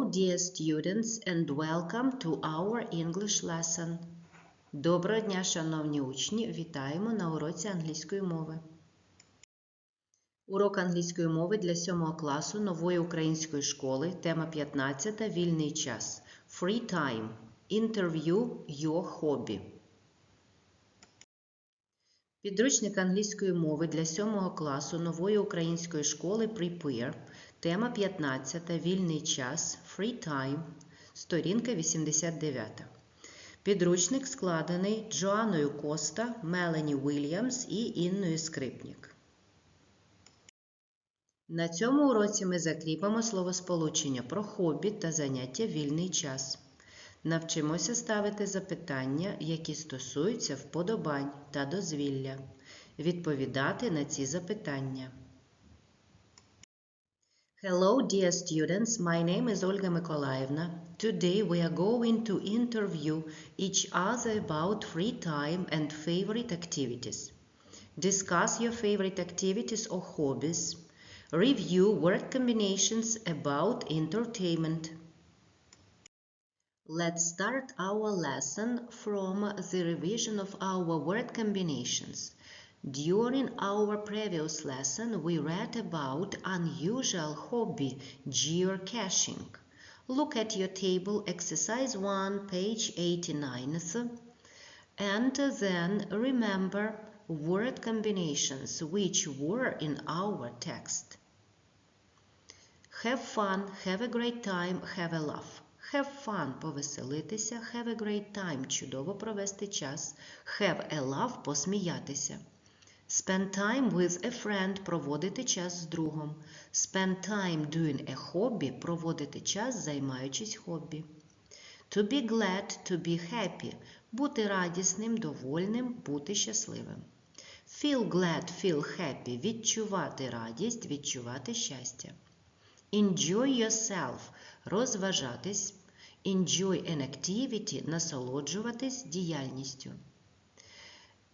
Hello, dear students, and welcome to our English lesson. Доброго дня, шановні учні! Вітаємо на уроці англійської мови. Урок англійської мови для 7 класу нової української школи. Тема 15. Вільний час. Free time. Interview Your hobby. Підручник англійської мови для 7 класу нової української школи Prepare. Тема 15. Вільний час. Free time. Сторінка 89. Підручник складений Джоанною Коста, Мелані Уільямс і Інною Скрипнік. На цьому уроці ми закріпимо словосполучення про хобі та заняття вільний час. Навчимося ставити запитання, які стосуються вподобань та дозвілля. Відповідати на ці запитання. Hello, dear students. My name is Olga Mykolaievna. Today we are going to interview each other about free time and favorite activities. Discuss your favorite activities or hobbies. Review word combinations about entertainment. Let's start our lesson from the revision of our word combinations. During our previous lesson, we read about unusual hobby geocaching. Look at your table, exercise 1, page 89, and then remember word combinations which were in our text. Have fun, have a great time, have a laugh. Have fun – повеселитися, have a great time – чудово провести час, have a laugh – посміятися. Spend time with a friend – проводити час з другом. Spend time doing a hobby – проводити час, займаючись хобі. To be glad – to be happy – бути радісним, довольним, бути щасливим. Feel glad – feel happy – відчувати радість, відчувати щастя. Enjoy yourself – розважатись. Enjoy an activity – насолоджуватись діяльністю.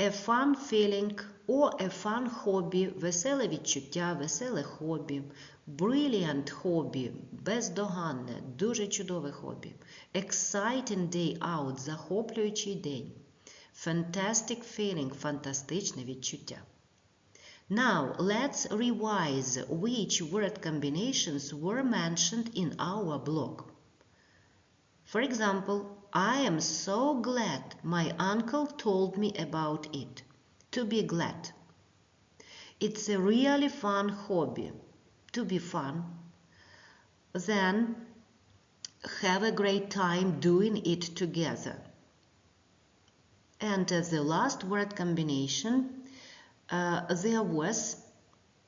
A fun feeling or a fun hobby – веселе відчуття, веселе хобі. Brilliant hobby – бездоганне, дуже чудове хобі. Exciting day out – захоплюючий день. Fantastic feeling – фантастичне відчуття. Now, let's revise which word combinations were mentioned in our blog. For example, I am so glad my uncle told me about it. To be glad. It's a really fun hobby. To be fun. Then have a great time doing it together. And as the last word combination, uh, there was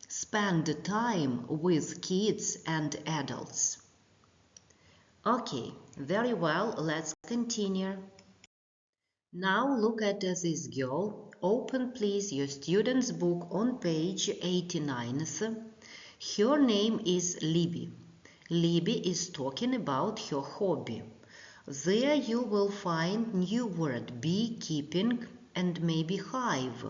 spend time with kids and adults. Okay, very well, let's continue. Now look at this girl. Open please your student's book on page 89. Her name is Libby. Libby is talking about her hobby. There you will find new word beekeeping and maybe hive.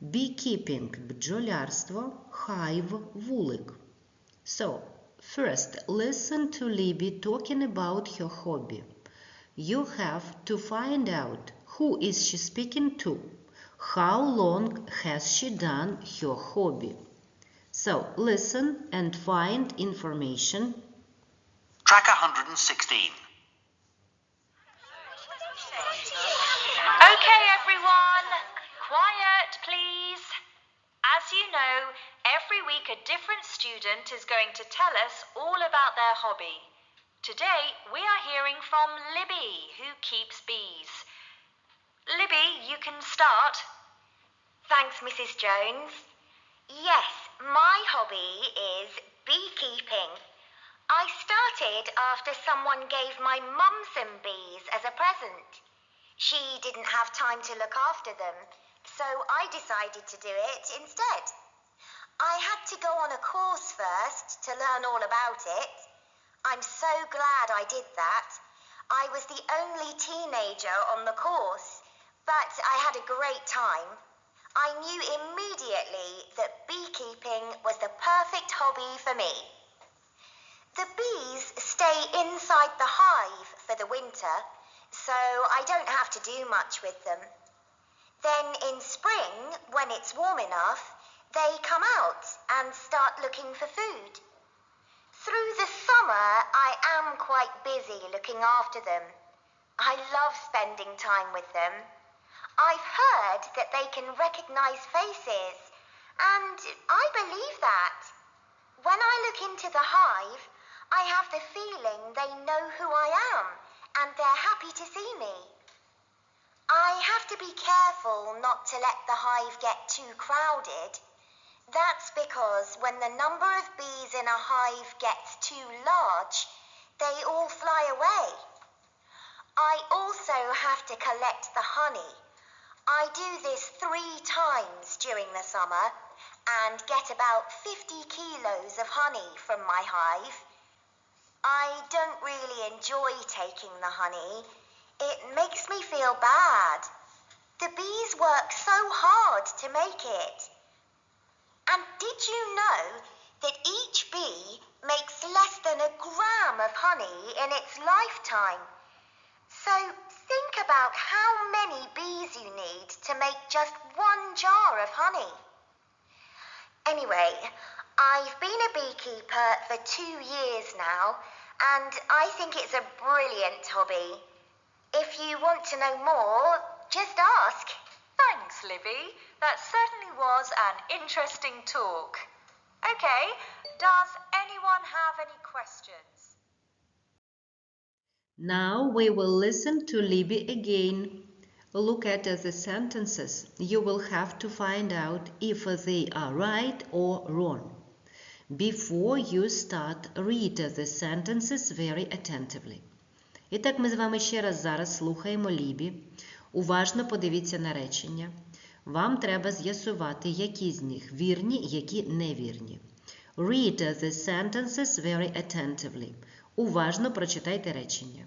Beekeeping – бджолярство, hive – вулик. So, first listen to Libby talking about her hobby. You have to find out who is she speaking to, how long has she done her hobby. So, listen and find information. Track 116. Okay, everyone, quiet, please. As you know, every week a different student is going to tell us all about their hobby. Today, we are hearing from Libby, who keeps bees. Libby, you can start. Thanks, Mrs. Jones. Yes, my hobby is beekeeping. I started after someone gave my mum some bees as a present. She didn't have time to look after them, so I decided to do it instead. I had to go on a course first to learn all about it. I'm so glad I did that. I was the only teenager on the course, but I had a great time. I knew immediately that beekeeping was the perfect hobby for me. The bees stay inside the hive for the winter, so I don't have to do much with them. Then in spring, when it's warm enough, they come out and start looking for food. Through the summer, I am quite busy looking after them. I love spending time with them. I've heard that they can recognize faces, and I believe that. When I look into the hive, I have the feeling they know who I am and they're happy to see me. I have to be careful not to let the hive get too crowded. That's because when the number of bees in a hive gets too large, they all fly away. I also have to collect the honey. I do this three times during the summer and get about 50 kilos of honey from my hive. I don't really enjoy taking the honey. It makes me feel bad. The bees work so hard to make it. And did you know that each bee makes less than a gram of honey in its lifetime? So think about how many bees you need to make just one jar of honey. Anyway, I've been a beekeeper for two years now, and I think it's a brilliant hobby. If you want to know more, just ask. Thanks, Libby. That certainly was an interesting talk. Okay, does anyone have any questions? Now we will listen to Libby again. Look at the sentences. You will have to find out if they are right or wrong. Before you start, read the sentences very attentively. І так ми з вами ще раз зараз слухаємо Лібі. Уважно подивіться на речення. Вам треба з'ясувати, які з них вірні, які невірні. Read the sentences very attentively. Уважно прочитайте речення.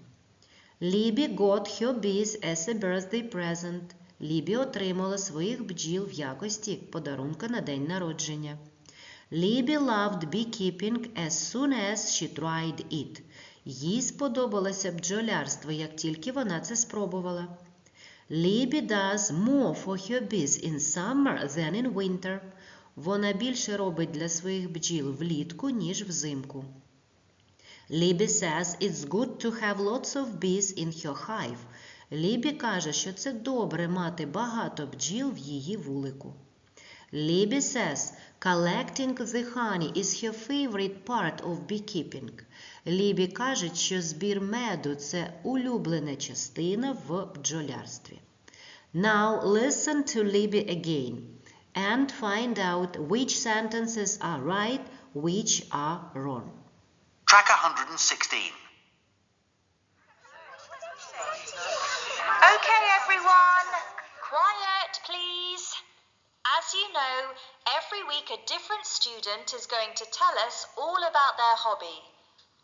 Лібі got her bees as a birthday present. Лібі отримала своїх бджіл в якості подарунка на день народження. Лібі loved beekeeping as soon as she tried it. Їй сподобалося бджолярство, як тільки вона це спробувала. Лібі does more for her bees in summer than in winter. Вона більше робить для своїх бджіл влітку, ніж взимку. Лібі says it's good to have lots of bees in her hive. Лібі каже, що це добре мати багато бджіл в її вулику. Libby says collecting the honey is her favorite part of beekeeping. Лібі каже, що збір меду це улюблена частина в бджолярстві. Now listen to Libby again and find out which sentences are right, which are wrong. Track 116. Okay, everyone, quiet, please. As you know, every week a different student is going to tell us all about their hobby.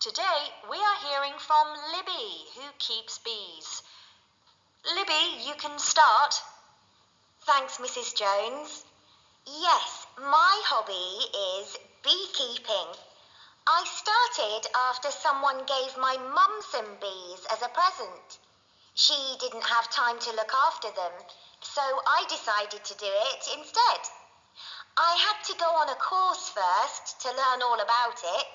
Today, we are hearing from Libby, who keeps bees. Libby, you can start. Thanks, Mrs. Jones. Yes, my hobby is beekeeping. I started after someone gave my mum some bees as a present. She didn't have time to look after them, so I decided to do it instead. I had to go on a course first to learn all about it.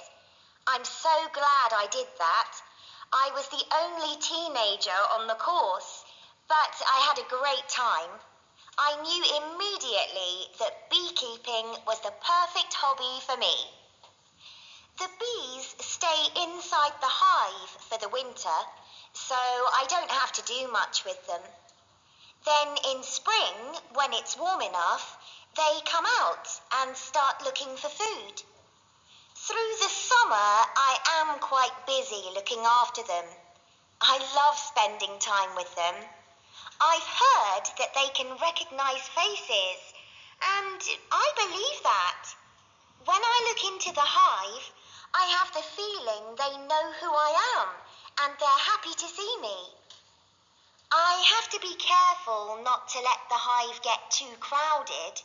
I'm so glad I did that. I was the only teenager on the course, but I had a great time. I knew immediately that beekeeping was the perfect hobby for me. The bees stay inside the hive for the winter, so I don't have to do much with them. Then in spring, when it's warm enough, they come out and start looking for food. Through the summer, I am quite busy looking after them. I love spending time with them. I've heard that they can recognize faces, and I believe that. When I look into the hive, I have the feeling they know who I am and they're happy to see me. I have to be careful not to let the hive get too crowded.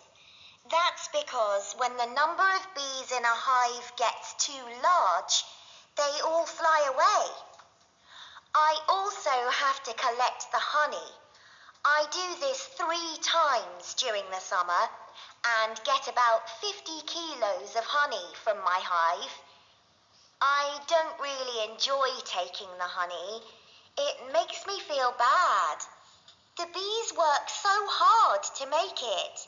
That's because when the number of bees in a hive gets too large, they all fly away. I also have to collect the honey. I do this three times during the summer and get about 50 kilos of honey from my hive. I don't really enjoy taking the honey. It makes me feel bad. The bees work so hard to make it.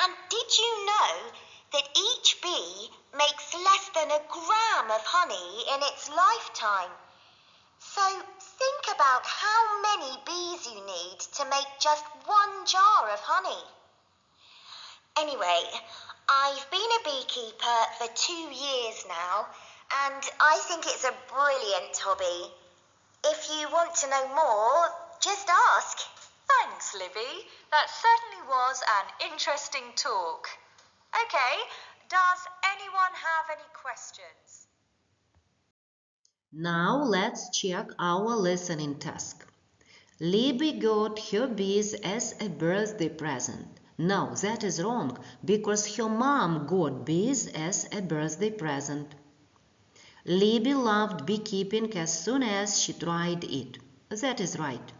And did you know that each bee makes less than a gram of honey in its lifetime? So about how many bees you need to make just one jar of honey. Anyway, I've been a beekeeper for two years now, and I think it's a brilliant hobby. If you want to know more, just ask. Thanks, Livy. That certainly was an interesting talk. Okay, does anyone have any questions? Now let's check our listening task. Libby got her bees as a birthday present. No, that is wrong because her mom got bees as a birthday present. Libby loved beekeeping as soon as she tried it. That is right.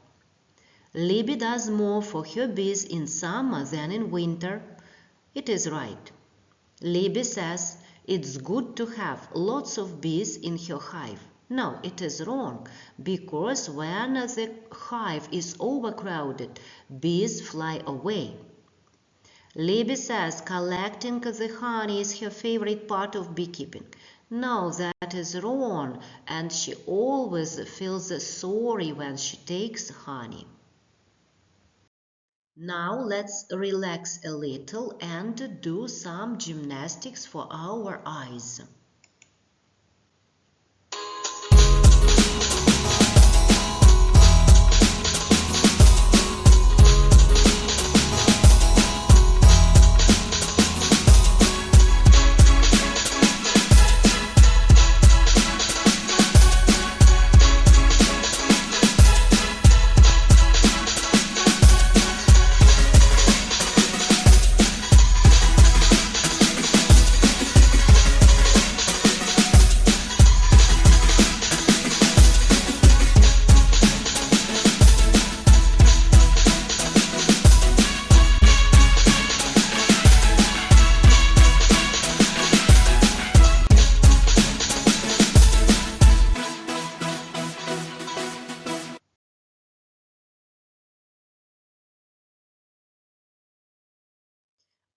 Libby does more for her bees in summer than in winter. It is right. Libby says it's good to have lots of bees in her hive. No, it is wrong because when the hive is overcrowded, bees fly away. Libby says collecting the honey is her favorite part of beekeeping. No, that is wrong, and she always feels sorry when she takes honey. Now let's relax a little and do some gymnastics for our eyes.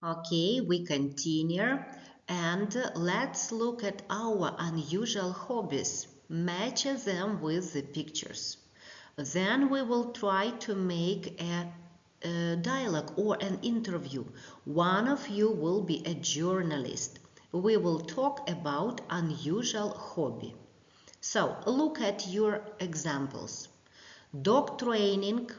Okay, we continue and let's look at our unusual hobbies. Match them with the pictures. Then we will try to make a, a dialogue or an interview. One of you will be a journalist. We will talk about unusual hobby. So, look at your examples. Dog training,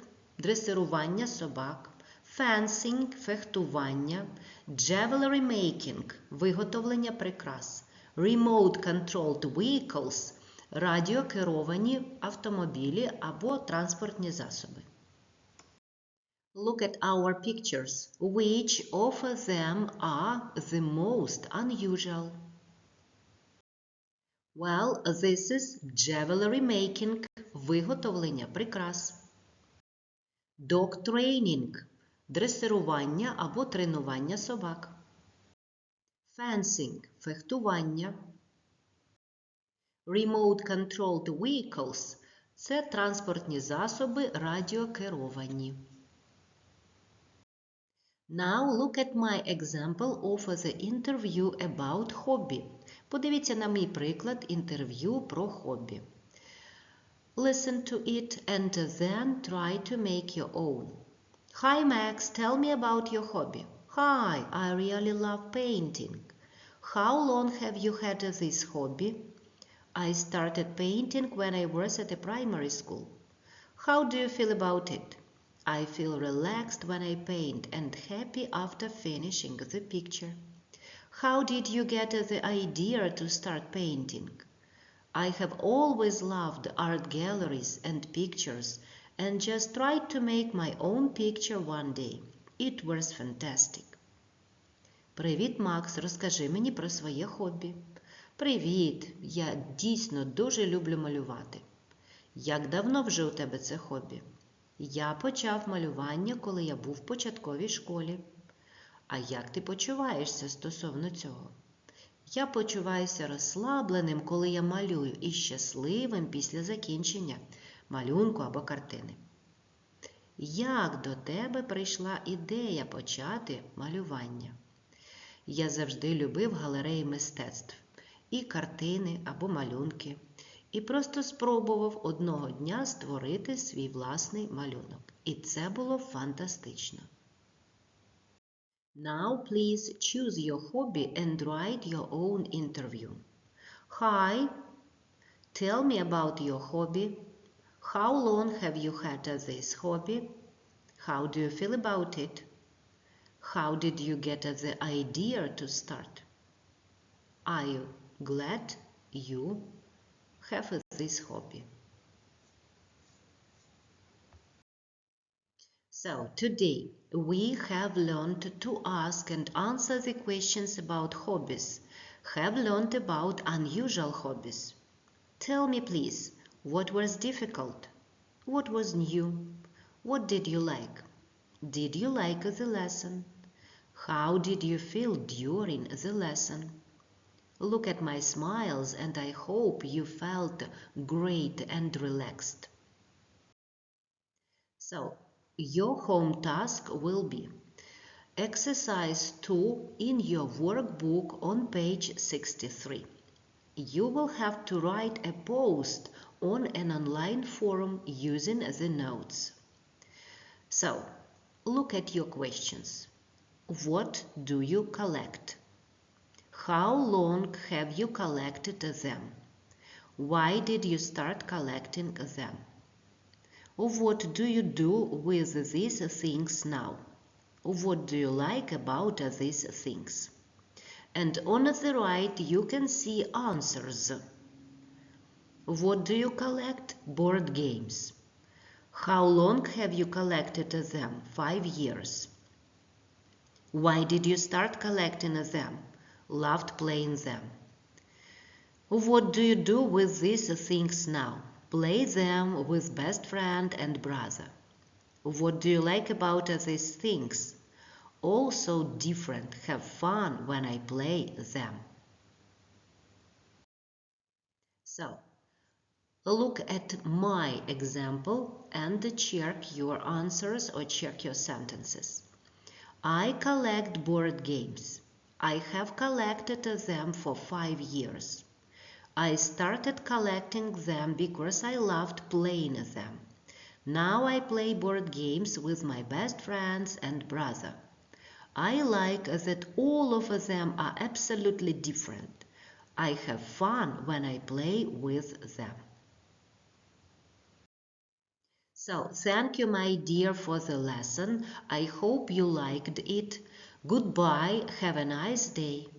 дресирування собак, fencing – фехтування, jewelry making – виготовлення прикрас, remote controlled vehicles – радіокеровані автомобілі або транспортні засоби. Look at our pictures. Which of them are the most unusual? Well, this is jewelry making – виготовлення прикрас. Dog training – дресирування або тренування собак. Fencing – фехтування. Remote Controlled Vehicles – це транспортні засоби радіокеровані. Now look at my example of the interview about hobby. Подивіться на мій приклад інтерв'ю про хобі. Listen to it and then try to make your own. Hi Max, tell me about your hobby. Hi, I really love painting. How long have you had this hobby? I started painting when I was at a primary school. How do you feel about it? I feel relaxed when I paint and happy after finishing the picture. How did you get the idea to start painting? I have always loved art galleries and pictures and just tried to make my own picture one day. It was fantastic. Привіт, Макс. Розкажи мені про своє хобі. Привіт! Я дійсно дуже люблю малювати. Як давно вже у тебе це хобі? Я почав малювання, коли я був в початковій школі. А як ти почуваєшся стосовно цього? Я почуваюся розслабленим, коли я малюю, і щасливим після закінчення малюнку або картини. Як до тебе прийшла ідея почати малювання? Я завжди любив галереї мистецтв і картини або малюнки, і просто спробував одного дня створити свій власний малюнок. І це було фантастично. Now please choose your hobby and write your own interview. Hi, tell me about your hobby. How long have you had this hobby? How do you feel about it? How did you get the idea to start? Are you glad you have this hobby? So, today we have learned to ask and answer the questions about hobbies, have learned about unusual hobbies. Tell me, please, what was difficult? What was new? What did you like? Did you like the lesson? How did you feel during the lesson? Look at my smiles, and I hope you felt great and relaxed. So, your home task will be exercise 2 in your workbook on page 63. You will have to write a post on an online forum using the notes. So, look at your questions. What do you collect? How long have you collected them? Why did you start collecting them? What do you do with these things now? What do you like about these things? And on the right you can see answers. What do you collect? Board games. How long have you collected them? Five years. Why did you start collecting them? Loved playing them. What do you do with these things now? Play them with best friend and brother. What do you like about these things? Also different. Have fun when I play them. So, look at my example and check your answers or check your sentences. I collect board games. I have collected them for five years. I started collecting them because I loved playing them. Now I play board games with my best friends and brother. I like that all of them are absolutely different. I have fun when I play with them. So, thank you, my dear, for the lesson. I hope you liked it. Goodbye. Have a nice day.